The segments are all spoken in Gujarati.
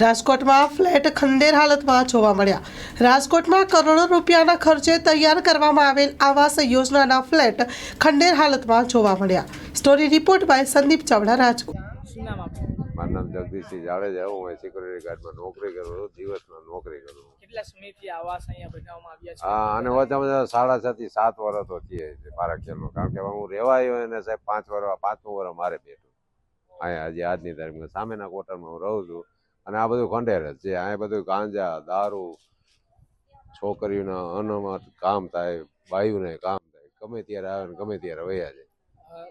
રાજકોટમાં ફ્લેટ ખંડેર હાલતમાં જોવા મળ્યા. રાજકોટમાં કરોડો રૂપિયાના ખર્ચે તૈયાર કરવામાં આવેલ આવાસ યોજનાના ફ્લેટ ખંડેર હાલતમાં જોવા મળ્યા. Story report by Sandeep Chavda Rajkot. મારું નામ જગદીશસિંહ જાડેજા હું અહીં સિક્યુરિટી ગાર્ડમાં નોકરી કરું છું દિવસમાં નોકરી કરું છું. કેટલા સમયથી આવાસ અહીંયા બનાવવામાં આવ્યા છે? હા અને ઓછામાં સાડા છ થી સાત વર્ષ તો થઈએ છે મારા ખ્યાલમાં કારણ કે હું રહેવા આવ્યો એને સાહેબ પાંચ વર્ષ પાંચમું વર્ષ મારે બેઠું. અહીંયા હજી આજની તારીખમાં સામેના ક્વોટરમાં હું રહું છું. અને આ બધું ખંડેર જ છે. અહીંયા બધું ગાંજા દારૂ છોકરીઓના અનામત કામ થાય બાયુને કામ થાય. ગમે ત્યારે આવે ને ગમે ત્યારે વયા જાય.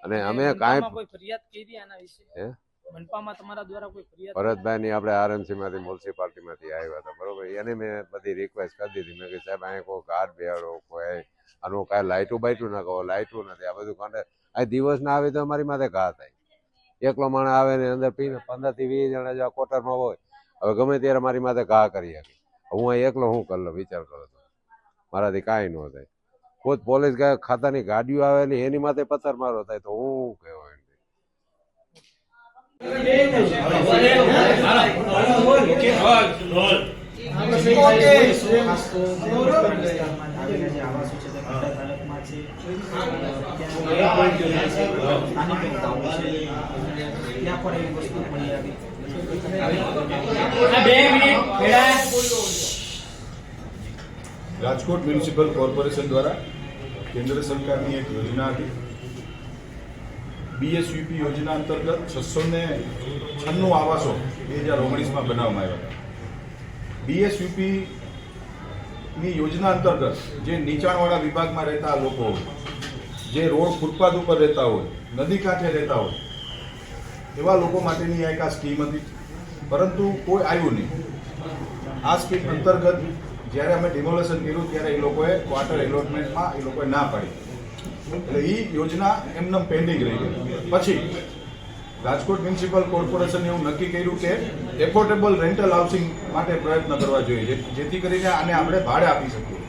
અને અમે કાંઈ- ભરતભાઈ કોઈ ફરિયાદ કરી આના વિશે? હે? મનપામાં તમારા દ્વારા કોઈ ફરિયાદ ભરતભાઈની આપણે આરએમસી માંથી મ્યુનિસિપાલિટીમાંથી આવ્યા હતા બરોબર? એને મેં બધી રિક્વેસ્ટ કરી દીધી. મેં કે સાહેબ અહીંયા કોઈ કાર બેહાડો કોઈ આનું કાંઈ લાઇટું બાઇટું ના કહો લાઇટું નથી. આ બધું કંડે આ દિવસ ના આવે તો અમારી માથે ઘા થાય. એકલો માણસ આવે ને અંદર પીને પંદરથી વીસ જણા જો આ કોટરમાં હોય. હવે ગમે ત્યારે મારી માથે ઘા કરી શકે. હું અહીં એકલો હું કરી લઉં વિચાર કરો તો મારાથી કાંઈ ન થાય. ખુદ પોલીસ ખાતાની ગાડીઓ આવેલી એની માથે પથ્થર મારો થાય તો હું શું કહેવાય રાજકોટ મ્યુનિસિપલ કોર્પોરેશન દ્વારા કેન્દ્ર સરકારની એક યોજના હતી. બીએસયુપી યોજના અંતર્ગત છસો ને છન્નું આવાસો બે હજાર ઓગણીસમાં બનાવવામાં આવ્યા બીએસયુપી ની યોજના અંતર્ગત જે નીચાણવાળા વિભાગમાં રહેતા લોકો જે રોડ ફૂટપાથ ઉપર રહેતા હોય, નદી કાંઠે રહેતા હોય એવા લોકો માટેની આ એક આ સ્કીમ હતી. પરંતુ કોઈ આવ્યું નહીં. આ સ્કીમ અંતર્ગત જ્યારે અમે ડિમોલેશન કર્યું, ત્યારે એ લોકોએ ક્વાર્ટર એલોટમેન્ટમાં એ લોકોએ ના પાડી. એટલે એ યોજના એમને પેન્ડિંગ રહી ગઈ. પછી રાજકોટ મ્યુનિસિપલ કોર્પોરેશને એવું નક્કી કર્યું કે એફોર્ડેબલ રેન્ટલ હાઉસિંગ માટે પ્રયત્ન કરવા જોઈએ જેથી કરીને આને આપણે ભાડે આપી શકીએ.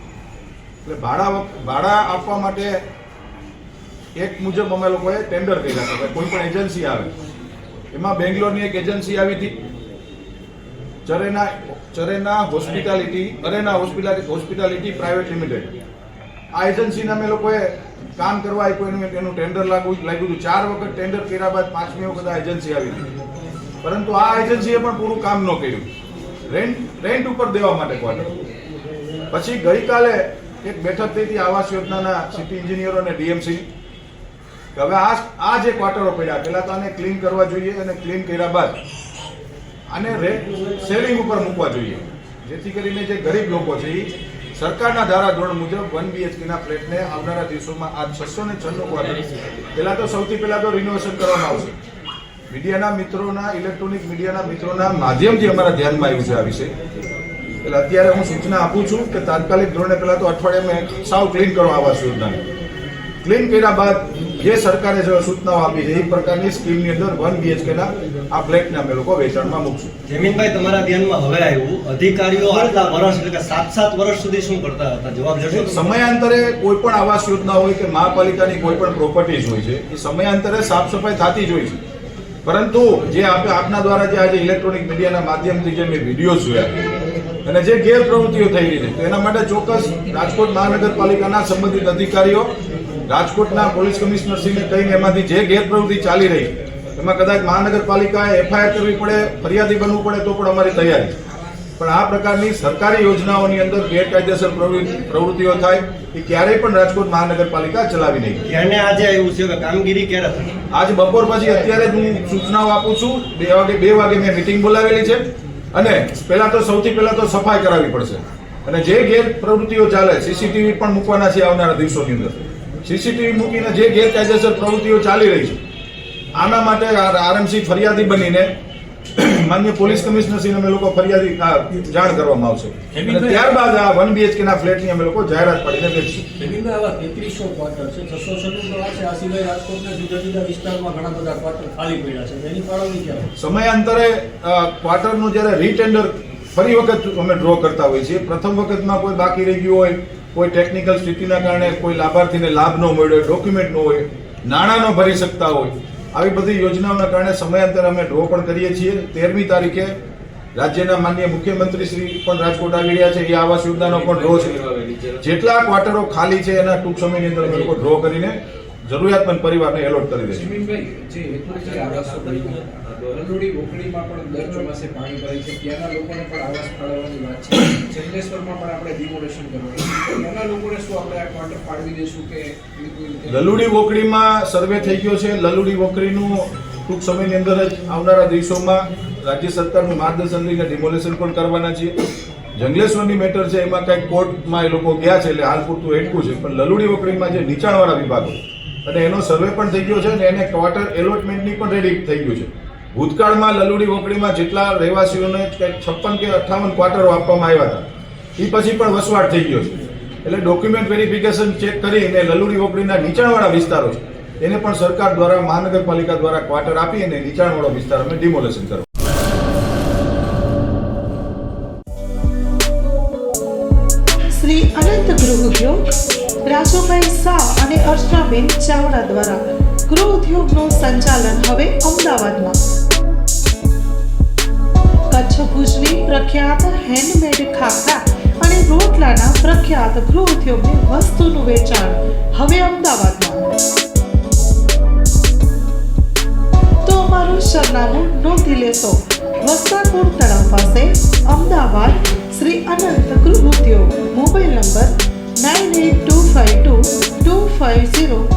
એટલે ભાડા ભાડા આપવા માટે એક મુજબ અમે લોકોએ ટેન્ડર કર્યા હતા. કોઈ પણ એજન્સી આવે. એમાં બેંગ્લોરની એક એજન્સી આવી હતી. ચરેના ચરેના hospitality, Arena hospitality hospitality private limited. આ એજન્સીને અમે લોકોએ કામ કરવા આપ્યું એનું એનું ટેન્ડર લાગ્યું લાગ્યું હતું. ચાર વખત ટેન્ડર કર્યા બાદ પાંચમી વખત આ એજન્સી આવી હતી. પરંતુ આ એજન્સીએ પણ પૂરું કામ ન કર્યું. રેન્ટ રેન્ટ ઉપર દેવા માટે ક્વાર્ટર પછી ગઈકાલે એક બેઠક થઈ હતી આવાસ યોજનાના સિટી એન્જિનિયરો અને ડીએમસી. હવે આ આ જે ક્વાર્ટરો પડ્યા. પેલા તો આને ક્લીન કરવા જોઈએ અને ક્લીન કર્યા બાદ આને રેટ સેલિંગ ઉપર મૂકવા જોઈએ. જેથી કરીને જે ગરીબ લોકો છે એ સરકારના ધારાધોરણ મુજબ વન બીએચકેના ફ્લેટને આવનારા દિવસોમાં આ છસો ને છન્નું ક્વાર્ટર પહેલાં તો સૌથી પહેલાં તો રિનોવેશન કરવામાં આવશે. મીડિયાના મિત્રોના ઇલેક્ટ્રોનિક મીડિયાના મિત્રોના માધ્યમથી અમારા ધ્યાનમાં આવ્યું છે આ વિશે એટલે અત્યારે હું સૂચના આપું છું કે તાત્કાલિક ધોરણે પહેલાં તો અઠવાડિયામાં સાવ ક્લીન કરવા આવાસ યોજનાને. ક્લીન કર્યા બાદ જે સરકારે જે સૂચનાઓ આપી છે એ પ્રકારની સ્કીમની અંદર વન બીએચકેના આ ફ્લેટને અમે લોકો વેચાણમાં મૂકશું. જમીનભાઈ તમારા ધ્યાનમાં હવે આવ્યું. અધિકારીઓ આટલા વર્ષ એટલે કે સાત સાત વર્ષ સુધી શું કરતા હતા? જવાબ જશો સમયાંતરે કોઈ પણ આવાસ યોજના હોય કે મહાપાલિકાની કોઈ પણ પ્રોપર્ટીઝ હોય છે એ સમયાંતરે સાફ સફાઈ થતી જ હોય છે. પરંતુ જે આપણે આપના દ્વારા જે આજે ઇલેક્ટ્રોનિક મીડિયાના માધ્યમથી જે મેં વીડિયો જોયા અને જે ગેરપ્રવૃત્તિઓ થઈ રહી છે તો એના માટે ચોક્કસ રાજકોટ મહાનગરપાલિકાના સંબંધિત અધિકારીઓ રાજકોટના પોલીસ કમિશનર કમિશનરશ્રીને કહીને એમાંથી જે ગેરપ્રવૃત્તિ ચાલી રહી એમાં કદાચ મહાનગરપાલિકાએ એફઆઈઆર કરવી પડે ફરિયાદી બનવું પડે તો પણ અમારી તૈયારી. પણ આ પ્રકારની સરકારી યોજનાઓની અંદર ગેરકાયદેસર પ્રવૃત્તિ- પ્રવૃત્તિઓ થાય એ ક્યારેય પણ રાજકોટ મહાનગરપાલિકા ચલાવી નહીં. ધ્યાને આજે આવ્યું છે કે કામગીરી ક્યારે થશે? આજ બપોર પછી અત્યારે જ હું સૂચનાઓ આપું છું બે વાગે બે વાગે મેં મિટિંગ બોલાવેલી છે અને પહેલા તો સૌથી પહેલા તો સફાઈ કરાવવી પડશે. અને જે ગેર પ્રવૃત્તિઓ ચાલે સીસીટીવી પણ મૂકવાના છે આવનારા દિવસોની અંદર. સીસીટીવી મૂકીને જે ગેરકાયદેસર પ્રવૃત્તિઓ ચાલી રહી છે આના માટે આરએમસી ફરિયાદી બનીને માન્ય પોલીસ કમિશનરશ્રીને અમે લોકો ફરિયાદી જાણ કરવામાં આવશે. ત્યારબાદ આ વન બીએચકેના ફ્લેટની અમે લોકો જાહેરાત પાડીને વેચશું આવા તેત્રીસો ક્વાર્ટર છે છસો તો છે આ સિવાય રાજકોટના જુદા જુદા વિસ્તારમાં ઘણા બધા ક્વાર્ટર ખાલી પડ્યા છે. એની ફાળવણી ક્યારે સમયાંતરે ક્વાર્ટરનું જ્યારે રીટેન્ડર ફરી વખત અમે ડ્રો કરતા હોઈએ છીએ. પ્રથમ વખતમાં કોઈ બાકી રહી ગયું હોય કોઈ ટેકનિકલ સ્થિતિના કારણે કોઈ લાભાર્થીને લાભ ન મળ્યો ડોક્યુમેન્ટ ન હોય, નાણાં ન ભરી શકતા હોય, આવી બધી યોજનાઓના કારણે સમયાંતરે અમે ડ્રો પણ કરીએ છીએ. તેરમી તારીખે રાજ્યના માન્ય મુખ્યમંત્રી શ્રી પણ રાજકોટ આવી રહ્યા છે. એ આવાસ યોજનાનો પણ ડ્રો છે. જેટલા ક્વાર્ટરો ખાલી છે એના ટૂંક સમયની અંદર અમે લોકો ડ્રો કરીને જરૂરિયાતમંદ પરિવારને એલોટ કરી દઈશું જમીનભાઈ જે હેતુથી આવાસો બન્યા લલુડી બોકડીમાં પણ દર ચોમાસે પાણી ભરાય છે. ત્યાંના લોકોને પણ આવાસ ફાળવવાની વાત છે. જંગલેશ્વરમાં પણ આપણે ડિમોલેશન કરવાનું ત્યાંના લોકોને શું આપણે આ ક્વાર્ટર ફાળવી દઈશું કે એવી કોઈ રીતે? લલુડી વોકડીમાં સર્વે થઈ ગયો છે. લલુડી વોકડીનું ટૂંક સમયની અંદર જ આવનારા દિવસોમાં રાજ્ય સરકારનું માર્ગદર્શન લઈને ડિમોલેશન પણ કરવાના છીએ. જંગલેશ્વરની મેટર છે. એમાં કંઈક કોર્ટમાં એ લોકો ગયા છે એટલે હાલ પૂરતું એટકું છે. પણ લલુડી વોકડીમાં જે નીચાણવાળા વિભાગો અને એનો સર્વે પણ થઈ ગયો છે અને એને ક્વાર્ટર એલોટમેન્ટની પણ રેડી થઈ ગયું છે. ભૂતકાળમાં લલુડી વોકડીમાં જેટલા રહેવાસીઓને છપ્પન કે અઠ્ઠાવન ક્વાર્ટરો આપવામાં આવ્યા હતા એ પછી પણ વસવાટ થઈ ગયો છે. એટલે ડોક્યુમેન્ટ વેરિફિકેશન ચેક કરીને લલુડી વોકડીના નીચાણવાળા વિસ્તારો છે, એને પણ સરકાર દ્વારા, મહાનગરપાલિકા દ્વારા ક્વાર્ટર આપી અને નીચાણવાળો વિસ્તાર અમે ડિમોલેશન કરવા. શ્રી અનંત ગૃહ ઉદ્યોગ, રાજુભાઈ શાહ અને અર્ચનાબેન ચાવડા દ્વારા ગૃહ ઉદ્યોગનું સંચાલન હવે અમદાવાદમાં. કચ્છ ભુજની પ્રખ્યાત હેન્ડમેડ ખાખરા અને રોટલાના પ્રખ્યાત ગૃહ ઉદ્યોગની વસ્તુનું વેચાણ હવે અમદાવાદમાં. તો અમારું સરનામું નોંધી લેશો. વસ્ત્રાપુર તળાવ પાસે અમદાવાદ શ્રી અનંત ગૃહ ઉદ્યોગ, mobile number nine eight two 5 0